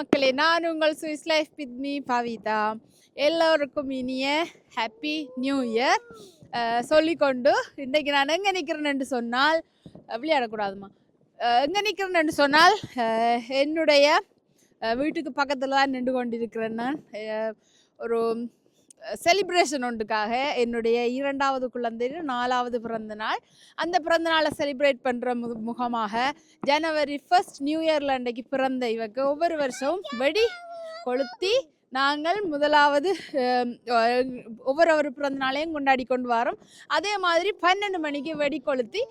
மக்களே நான் உங்கள் Swiss life with me Pavitha. எல்லோருக்கும் இனிய ஹாப்பி நியூ இயர். சொல்லிக்கொண்டு இன்றைக்கு நான் எங்கே நிற்கிறேன்னு சொன்னால் விளையாடக்கூடாதுமா எங்கே நிற்கிறேன்னு சொன்னால் என்னுடைய வீட்டுக்கு பக்கத்தில் தான் நின்று கொண்டிருக்கிறேன் நான். ஒரு செலிப்ரேஷன் ஒன்றுக்காக என்னுடைய இரண்டாவது குழந்தையின் நாலாவது பிறந்த நாள். அந்த பிறந்த நாளை செலிப்ரேட் பண்ணுற மு முகமாக ஜனவரி ஃபர்ஸ்ட் நியூ இயரில் அன்றைக்கு பிறந்த இவக்கு ஒவ்வொரு வருஷமும் வெடி கொளுத்தி நாங்கள் முதலாவது ஒவ்வொரு ஒரு பிறந்த நாளையும் கொண்டாடி கொண்டு வரோம். அதே மாதிரி பன்னெண்டு மணிக்கு வெடி கொளுத்தி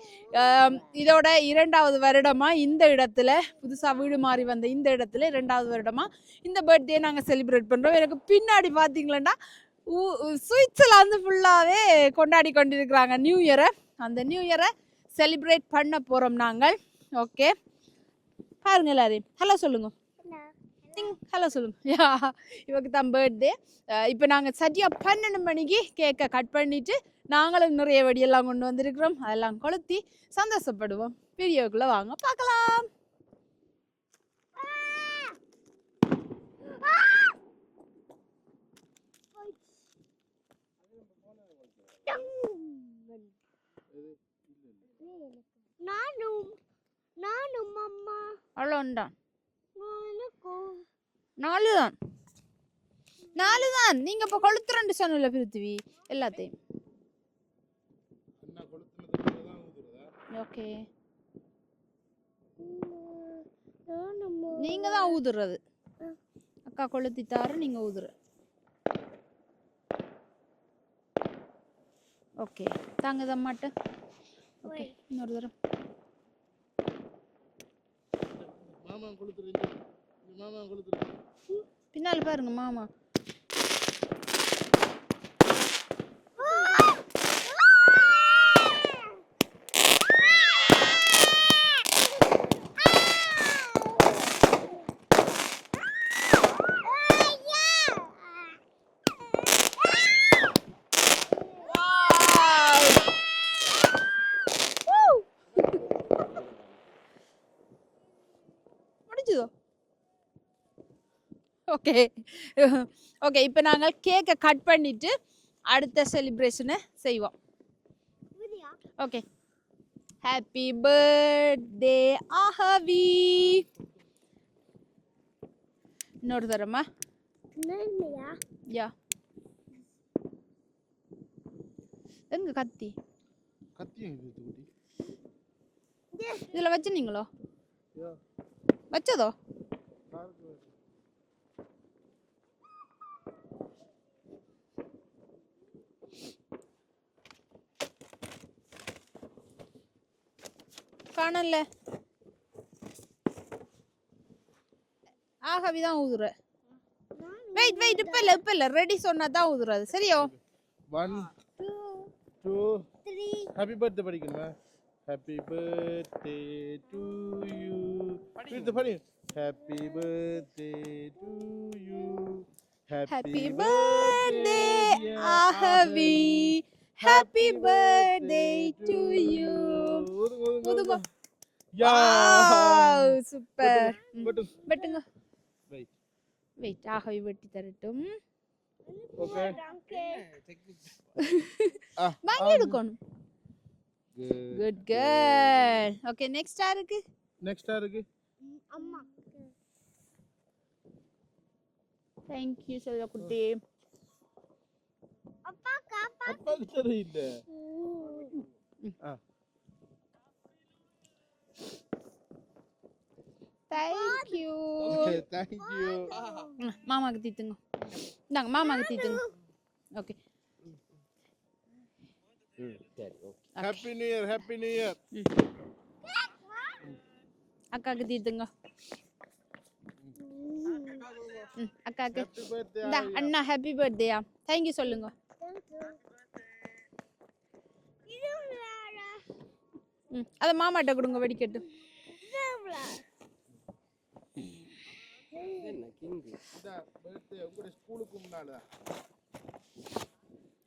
இதோட இரண்டாவது வருடமாக இந்த இடத்துல புதுசாக வீடு மாறி வந்த இந்த இடத்துல இரண்டாவது வருடமாக இந்த பர்த்டே நாங்கள் செலிப்ரேட் பண்ணுறோம் எனக்கு பின்னாடி பார்த்தீங்களன்னா சுவிட்சர்லாந்து ஃபுல்லாகவே கொண்டாடி கொண்டிருக்கிறாங்க. நியூ இயரை அந்த நியூ இயரை செலிப்ரேட் பண்ண போகிறோம் நாங்கள். ஓகே பாருங்க எல்லாரையும். ஹலோ சொல்லுங்க. ஹலோ சொல்லுங்க. யா இவக்கு தான் பர்த்டே இப்போ நாங்கள் சரியாக பன்னெண்டு மணிக்கு கேக்கை கட் பண்ணிட்டு நாங்களும் நிறைய வெடியெல்லாம் கொண்டு வந்திருக்கிறோம். அதெல்லாம் கொளுத்தி சந்தோஷப்படுவோம். வீடியோக்குள்ளே வாங்க. பார்க்கலாம். நானும் நானும் அம்மா. அவ்வளோண்டான் எனக்கும் நாலு தான் நாலு தான் நீங்கள் இப்போ கொளுத்துறேன்னு சொன்னல பிருத்திவி எல்லாத்தையும். ஓகே. நானும்? நீங்கள் தான் ஊதுறது. அக்கா கொளுத்திட்டாரு நீங்கள் ஊதுற. ஓகே. தாங்க தம்மாட்ட ஓகே இன்னொரு தரம் மாமா கொளுத்துறீங்க மாமா கொளுத்துறீங்க பின்னால் பாருங்க மாமா. ஓகே. ஓகே இப்போ நாங்கள் கேக்கை கட் பண்ணிட்டு அடுத்த செலிப்ரேஷனை செய்வோம். ஓகே. Happy birthday Aahavi. இன்னொரு தரமா? என்னையா யா. எங்க கத்தி? இதில் வச்சுனீங்களோ யா. வச்சதோ? காணல. ஆகவி தான் ஊதுற. வெயிட் வெயிட் இப்ப இல்ல இப்ப இல்ல. ரெடி சொன்னா தான் ஊதுறது. சரியோ? One two three happy birthday படிக்கணுமா ஹாப்பி பர்த்டே டு யூ இது படி happy birthday to you happy birthday Aahavi. Happy birthday to you ஊதுங்க. Yeah super வெட்டுங்க வெயிட் வெயிட் ஆகவி வெட்டி தரட்டும். ஓகே வாங்கி எடுக்கணும். குட் கேர்ள் ஓகே நெக்ஸ்ட் யாருக்கு நெக்ஸ்ட் யாருக்கு அம்மா. தேங்க்யூ செல்வக்குட்டி. அப்பாக்கு தெரியல ஆ. Thank you okay thank you மாமாக்கு தீத்துங்க. இந்தாங்க மாமாக்கு தீத்துங்க. Okay happy new year happy new year அக்காக்கு தீத்துங்க. ம் அக்காக்கு. ஹாப்பி பர்த்டே இந்தா அண்ணா ஹாப்பி பர்த்டேயா தேங்க்யூ சொல்லுங்க இது விளையாட ம் அதை மாமாட்ட கொடுங்க வெடிக்கட்டும்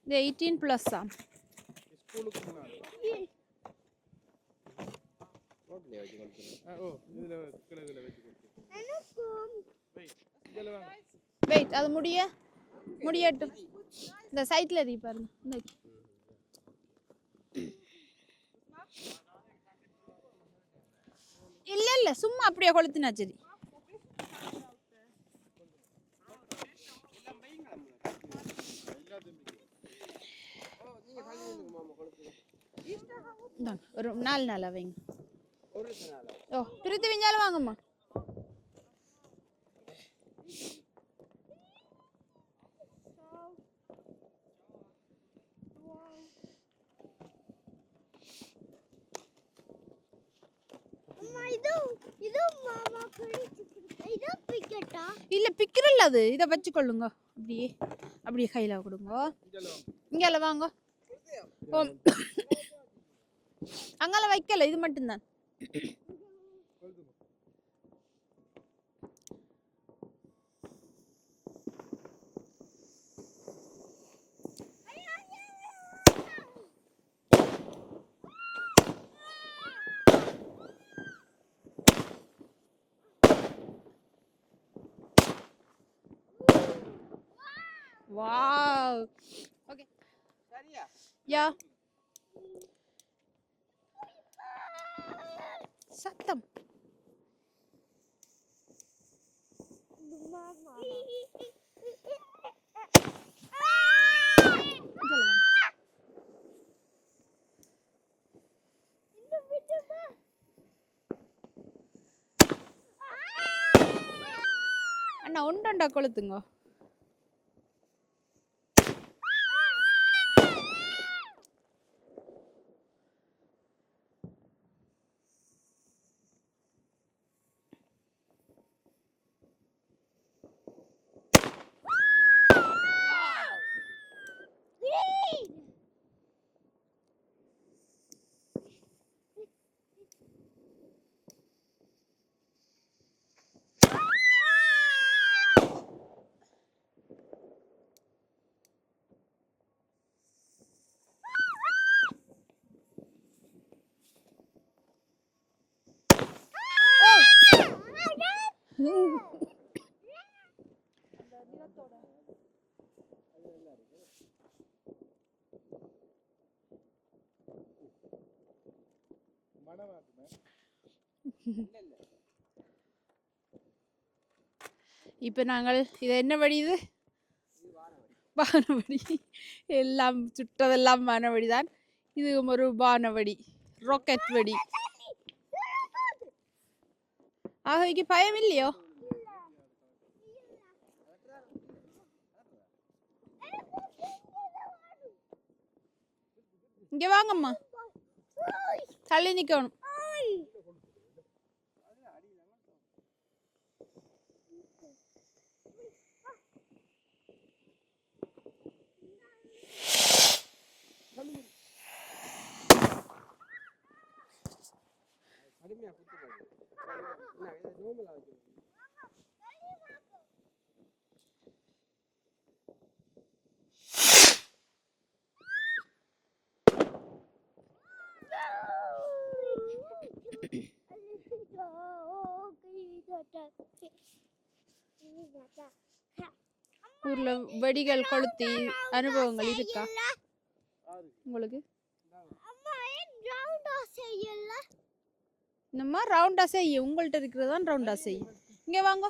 இது எயிட்டீன் ப்ளஸ்ஸா வெயிட் அது முடிய முடியட்டும். இந்த சைட்ல எரி பாருங்க இந்த இல்ல இல்ல சும்மா அப்படியே கொளுத்துனா சரி. ஒரு நாலு நாளா வைங்க. ஓ பிரித்து விஞ்சாலும் வாங்கம்மா அம்மா இது இது மாமா பிடிச்சு கொடுத்த இது பிக்கெட்டா இல்ல பிக்கிறல்ல அது. இதை வச்சுக்கொள்ளுங்க. அப்படியே அப்படியே கையில கொடுங்க. இங்கால வாங்க. ஓ அங்கால வைக்கல இது மட்டும்தான் வாவ் ஓகே யா சத்தம் மாமா இங்கால வாங்க. இந்த விட்டுமா அண்ணா உண்டண்டா கொளுத்துங்க இப்போ நாங்கள் இது என்ன வழி இது? வானவடி எல்லாம் சுட்டதெல்லாம் வானவடி தான் இது ஒரு வானவடி ராக்கெட் வடி ஆகவைக்கு பயம் இல்லையோ? இங்கே வாங்கம்மா. தள்ளி நிற்கணும் போகுது. என்ன, இதை ஆ வைக்கணும். ஊர்ல வெடிகள் கொளுத்தி அனுபவங்கள் இருக்கா உங்களுக்கு இந்த மாதிரி ரவுண்டா செய்ய உங்கள்ட்ட இருக்கிறது தான் ரவுண்டா செய்ய இங்க வாங்க.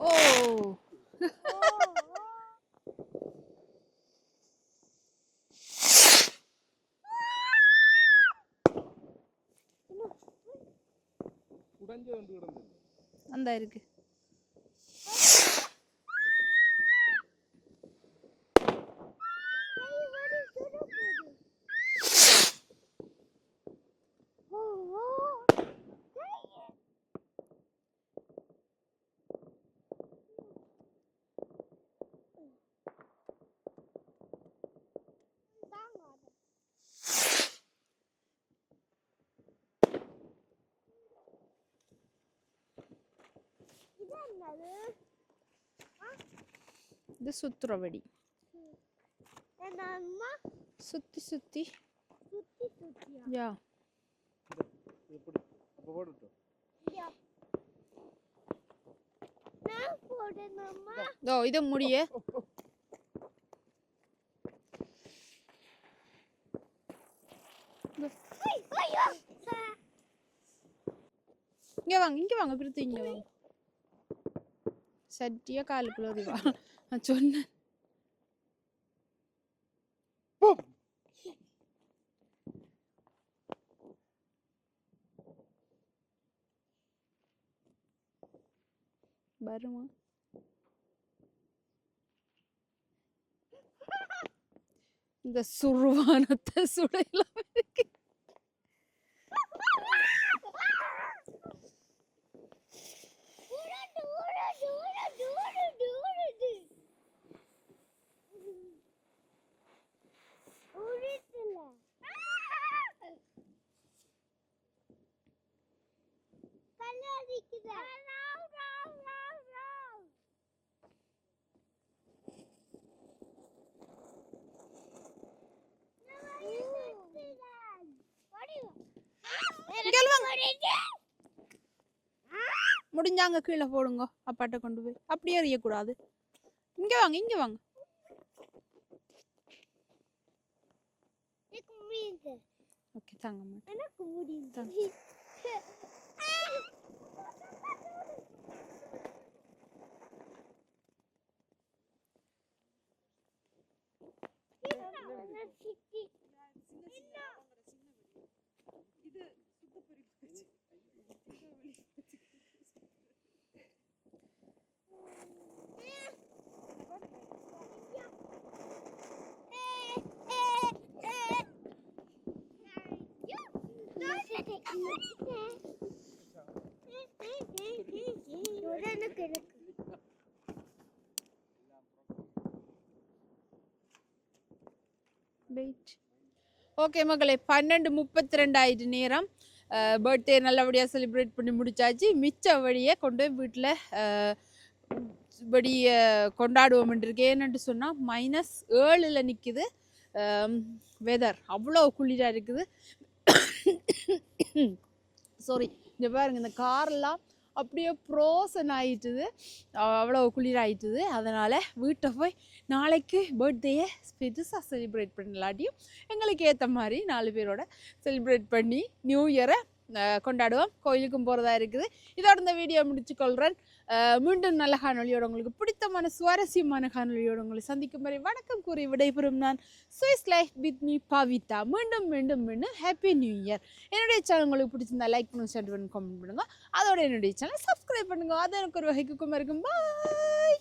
ஓ. அந்த இருக்கு. இது சுத்துற வெடி அம்மா சுத்தி சுத்தி. சுத்தி யா. இப்படி அப்போ போட்டுட்டோம் நான் இதோ இதை முடிய. இங்க வாங்க இங்க வாங்க பிரித்து இங்க வாங்க. சட்டியா காலுக்குள்ள வா நான் சொன்னேன். வருமா? இந்த சுருவானத்தை சுடையெல்லாம் இருக்கு. முடிஞ்சாங்க கீழே போடுங்க. அப்பாட்ட கொண்டு போய். அப்படியே எறியக்கூடாது. இங்க வாங்க இங்க வாங்க. ஓகே தாங்க மாட்டேன் எனக்கு முடியுது தான். எனக்கு எனக்கு வெயிட் ஓகே மகளே பன்னெண்டு முப்பத்தி ரெண்டு ஆயிட்டு நேரம் பர்த்டே நல்லபடியாக செலிப்ரேட் பண்ணி முடிச்சாச்சு. மிச்ச வழியை கொண்டு போய் வீட்டில் படி கொண்டாடுவோம் இருக்கேன். ஏன்னு சொன்னால் மைனஸ் ஏழில் நிற்கிது வெதர் அவ்வளோ குளிராக இருக்குது. சாரி இந்த பாருங்க இந்த காரெல்லாம் அப்படியே ப்ரோசன் ஆயிட்டுது. அவ்வளோ குளிராயிட்டுது அதனால் வீட்டை போய் நாளைக்கு பர்த்டேயை பெருசாக செலிப்ரேட் பண்ணலாட்டியும் எங்களுக்கு ஏற்ற மாதிரி நாலு பேரோட செலிப்ரேட் பண்ணி நியூ இயரை கொண்டாடுவோம். கோயிலுக்கும் போகிறதா இருக்குது. இதோட இந்த வீடியோ முடிச்சுக்கொள்கிறேன் கொள்கிறேன் மீண்டும் நல்ல காணொலியோட உங்களுக்கு பிடித்தமான சுவாரஸ்யமான காணொலியோட உங்களை சந்திக்கும் வரை வணக்கம் கூறி விடைபெறும் நான் Swiss life with me Pavitha. மீண்டும் மீண்டும் மீண்டும் ஹாப்பி நியூ இயர் என்னுடைய சேனல் உங்களுக்கு பிடிச்சிருந்தா லைக் பண்ணுங்க ஷேர் பண்ணுங்க கமெண்ட் பண்ணுங்க. அதோட என்னுடைய சேனல் சப்ஸ்கிரைப் பண்ணுங்க. அது எனக்கு ஒரு வகைக்கு இருக்கும் பாய்